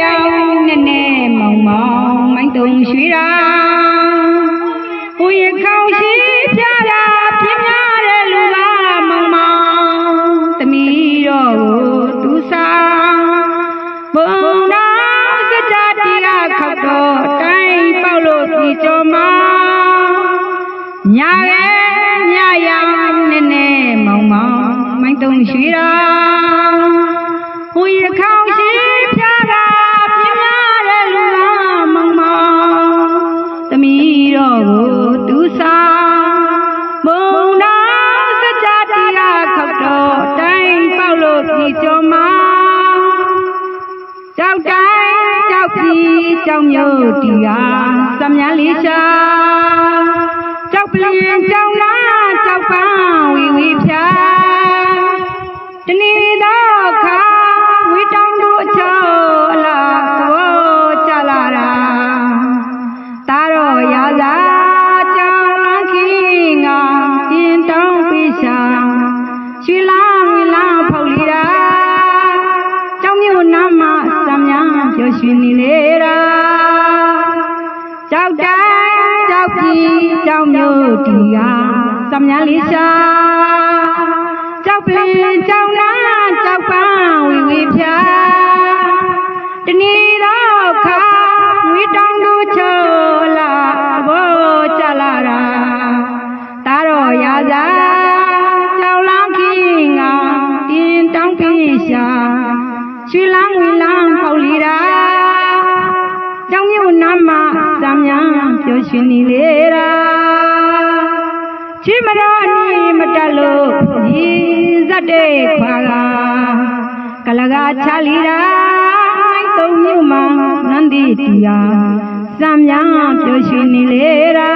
ရောင်နဲ့နဲ့မောင်မောင်မိုင်းတုံရွှေရာဟိုရခေါင်ရှိပြတာပြင်းများတဲ့လူကမောင်မောင်သမီးတော်ကိုသူစားဘုံတော်စကြတီကခောက်တော့တိုင်းပေါက်လို့ပြီကြောမညာရဲ့ညရောင်နဲ့နဲ့မောင်မောင်မိုင်းတုံရွှေရာဟိုရခေါ သမီးတော်ကိုသူစားမုံတော်စကြတီလာခောက်တော့တိုင်းပေါက်လို့ပြီကြောမကြောက်တိုင်းကြောက်ပြီးကြောက်မြို့တီကစမြန်းလေးရှာကြောက်ပလင်ကြောက်လာကြောက်ပန်းဝီဝီဖြာတဏီ နာမစမ်းများပြောရွှေနေလေတာကြောက်တိုင်းကြောက်ပြီးကြောင်းမြို့တီကစမ်းများလေးရှာကြောက်ပလင်ကြောက်နာကြောက်ပန်းဝီဝီဖြာတဏီတော့ခါဝီတောင်းတို့ချောလာဘောကြလာတာတာတော့ရာသာကြောက်လောင်းခင်းငါတင်တောင်းပြေရှာ ရွှေလောင်းဝီလောင်းပေါက်လီတာကြောင်မြို့နာမစမ်းများပြောရှင်နေလေတာချစ်မတော်နီမတက်လို့ရည်စက်တဲ့ခွာကကလကချလီရာမိုင်းသုံးမြို့မှာနန္ဒီတီယာစံများပြောရှင်နေလေရာ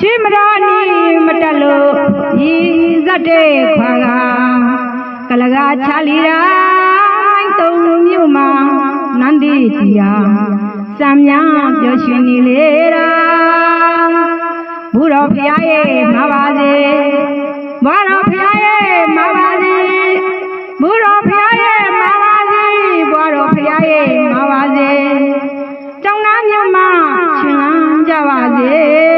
ချစ်မတော်နီမတက်လို့ရည်စက်တဲ့ခွာကက လကချလီရာမိုင်းသုံးမြို့မှာနန္ဒီတီယာစံများပြောရှင်နေလေရာဘုရောဖရာရဲ့မပါစေဘွာတော်ဖရာရဲ့မပါစေဘုရောဖရာရဲ့မပါစေဘွာတော်ဖရာရဲ့မပါစေကျောင်းသားမြတ်မရှင်လန်းကြပါစေ